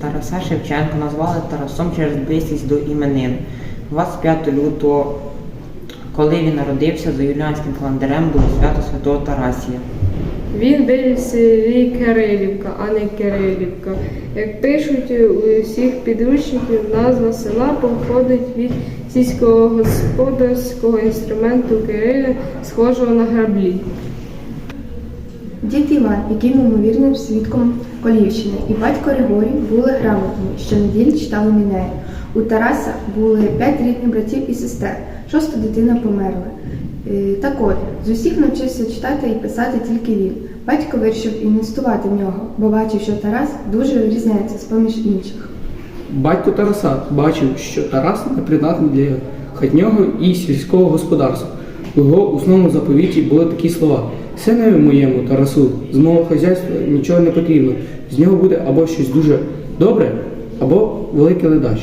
Тараса Шевченка назвали Тарасом через близькість до іменин. 25 лютого, коли він народився, за юліанським календарем було свято Святого Тарасія. Він в селі Кирилівка, а не Кирилівка. Як пишуть у всіх підручників, назва села походить від сільськогосподарського інструменту Кирили, схожого на граблі. Дід Іван, який ймовірним свідком Колівщини, і батько Григорій були грамотними, щонеділі читали Мінею. У Тараса були п'ять рідних братів і сестер, шоста дитина померла. Е, Так от, з усіх навчився читати і писати тільки він. Батько вирішив інвестувати в нього, бо бачив, що Тарас дуже вирізняється з поміж інших. Батько Тараса бачив, що Тарас непридатний для хатнього і сільського господарства. У його основному заповіті були такі слова: Синові моєму Тарасу, з мого хазяйства нічого не потрібно. З нього буде або щось дуже добре, або великий ледач.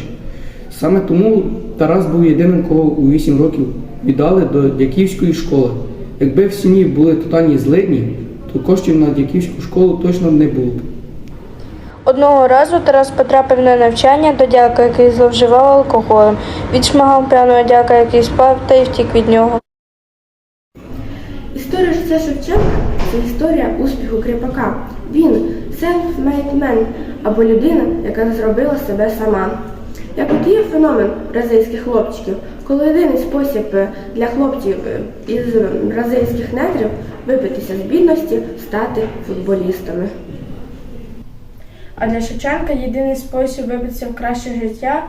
Саме тому Тарас був єдиним, кого у 8 років віддали до дяківської школи. Якби в сім'ї були тотальні злидні, то коштів на дяківську школу точно не було б. Одного разу Тарас потрапив на навчання до дяка, який зловживав алкоголем. Відшмагав п'яного дяка, який спав, та й втік від нього. Історія життя Шевченка це історія успіху кріпака. Він self-made man, або людина, яка зробила себе сама. Як от є феномен бразильських хлопчиків, коли єдиний спосіб е, для хлопців е, із бразильських недрів вибитися з бідності стати футболістами. А для Шевченка єдиний спосіб вибитися в краще життя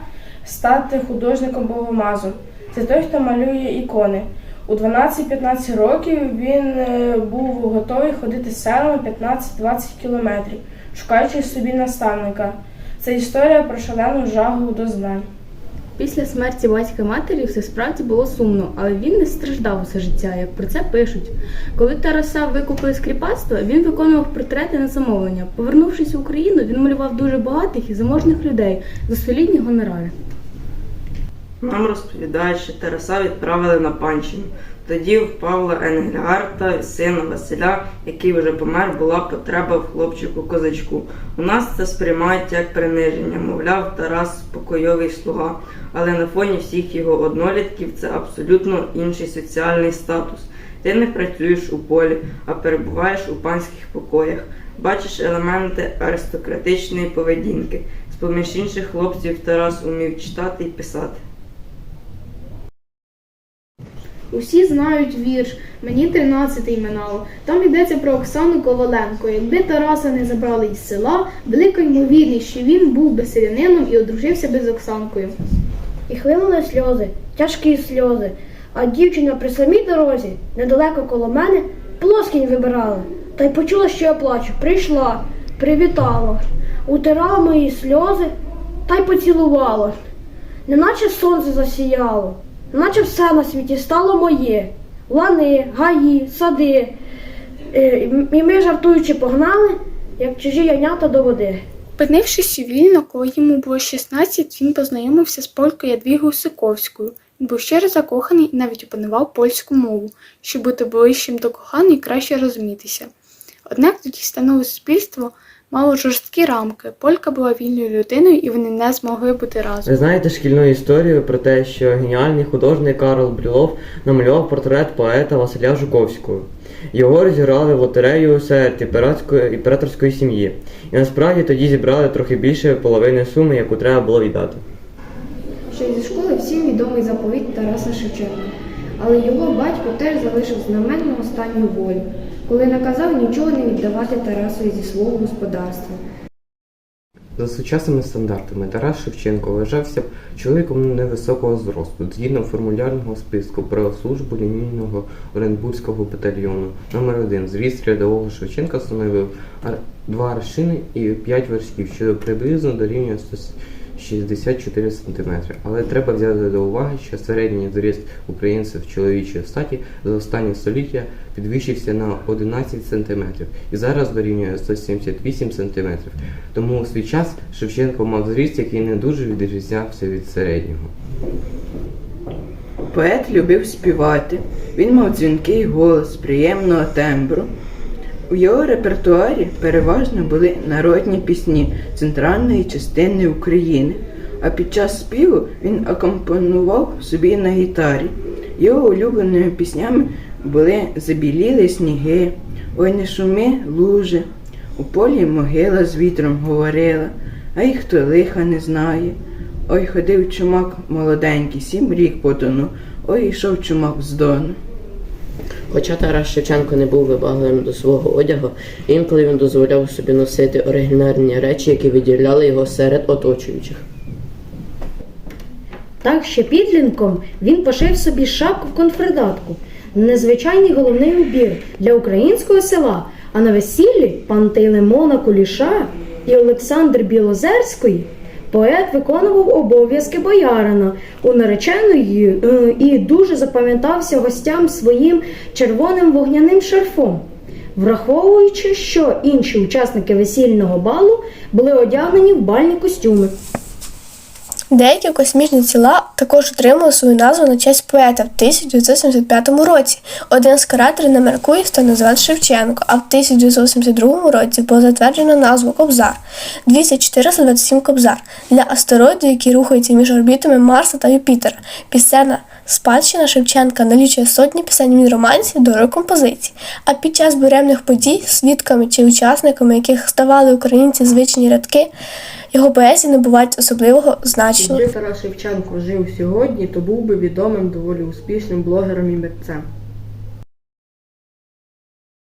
стати художником богомазом. Це той, хто малює ікони. У 12-15 років він е, був готовий ходити селами 15-20 кілометрів, шукаючи собі наставника. Це історія про шалену жагу до знань. Після смерті батька матері все справді було сумно, але він не страждав усе життя, як про це пишуть. Коли Тараса викупили з кріпацтва, він виконував портрети на замовлення. Повернувшись в Україну, він малював дуже багатих і заможних людей за солідні гонорари. Нам розповідають, що Тараса відправили на панщину. Тоді в Павла Енгельгарта, сина Василя, який вже помер, була потреба в хлопчику козачку. У нас це сприймають як приниження, мовляв, Тарас спокойовий слуга. Але на фоні всіх його однолітків це абсолютно інший соціальний статус. Ти не працюєш у полі, а перебуваєш у панських покоях. Бачиш елементи аристократичної поведінки. З поміж інших хлопців Тарас умів читати і писати. Усі знають вірш, мені тринадцятий минало. Там йдеться про Оксану Коваленко. Якби Тараса не забрали із села, велика ймовірність, що він був би селянином і одружився би з Оксанкою. І хлинули сльози, тяжкі сльози. А дівчина при самій дорозі, недалеко коло мене, плоскінь вибирала. Та й почула, що я плачу. Прийшла, привітала, утирала мої сльози та й поцілувала. Неначе сонце засіяло, наче все на світі стало моє. Лани, гаї, сади. Е, І ми, жартуючи, погнали, як чужі янята до води. Опинившись у Вільно, коли йому було 16, він познайомився з полькою Ядвігою Сиковською. Він був щиро закоханий і навіть опанував польську мову, щоб бути ближчим до коханої і краще розумітися. Однак тоді станове суспільство мало жорсткі рамки. Полька була вільною людиною і вони не змогли бути разом. Ви знаєте шкільну історію про те, що геніальний художник Карл Брюлов намалював портрет поета Василя Жуковського. Його розіграли в лотерею серед імператорської імператорської сім'ї. І насправді тоді зібрали трохи більше половини суми, яку треба було віддати. Ще зі школи всім відомий заповіт Тараса Шевченка. Але його батько теж залишив знаменну останню волю, коли наказав нічого не віддавати Тарасові зі свого господарства. За сучасними стандартами Тарас Шевченко вважався б чоловіком невисокого зросту, згідно формулярного списку про службу лінійного Оренбурзького батальйону номер 1 Зріст рядового Шевченка становив два аршини і 5 вершків, що приблизно дорівнює 164 см. Але треба взяти до уваги, що середній зріст українців чоловічої статі за останні століття підвищився на 11 см і зараз дорівнює 178 см. Тому у свій час Шевченко мав зріст, який не дуже відрізнявся від середнього. Поет любив співати. Він мав дзвінкий голос, приємного тембру. У його репертуарі переважно були народні пісні центральної частини України, а під час співу він акомпонував собі на гітарі. Його улюбленими піснями були Забіліли сніги, Ой не шуми лужи, у полі могила з вітром говорила, а й хто лиха не знає. Ой ходив чумак молоденький, сім рік потонув, ой йшов чумак з дону. Хоча Тарас Шевченко не був вибагливим до свого одягу, інколи він дозволяв собі носити оригінальні речі, які виділяли його серед оточуючих. Так ще підлінком він пошив собі шапку конфредатку, незвичайний головний убір для українського села. А на весіллі Пантелеймона Куліша і Олександр Білозерської поет виконував обов'язки боярина у нареченої е, і дуже запам'ятався гостям своїм червоним вогняним шарфом. Враховуючи, що інші учасники весільного балу були одягнені в бальні костюми. Деякі космічні тіла також отримали свою назву на честь поета в 1975 році. Один з каратерів на Меркурі став назвати Шевченко, а в 1982 році було затверджено назву Кобзар 2427 Кобзар для астероїду, який рухається між орбітами Марса та Юпітера. Пісенна спадщина Шевченка налічує сотні пісень від романсів до рок-композицій. А під час буремних подій, свідками чи учасниками яких ставали українці звичні рядки, його поезії набувають особливого значення. Якби Тарас Шевченко жив сьогодні, то був би відомим доволі успішним блогером і митцем.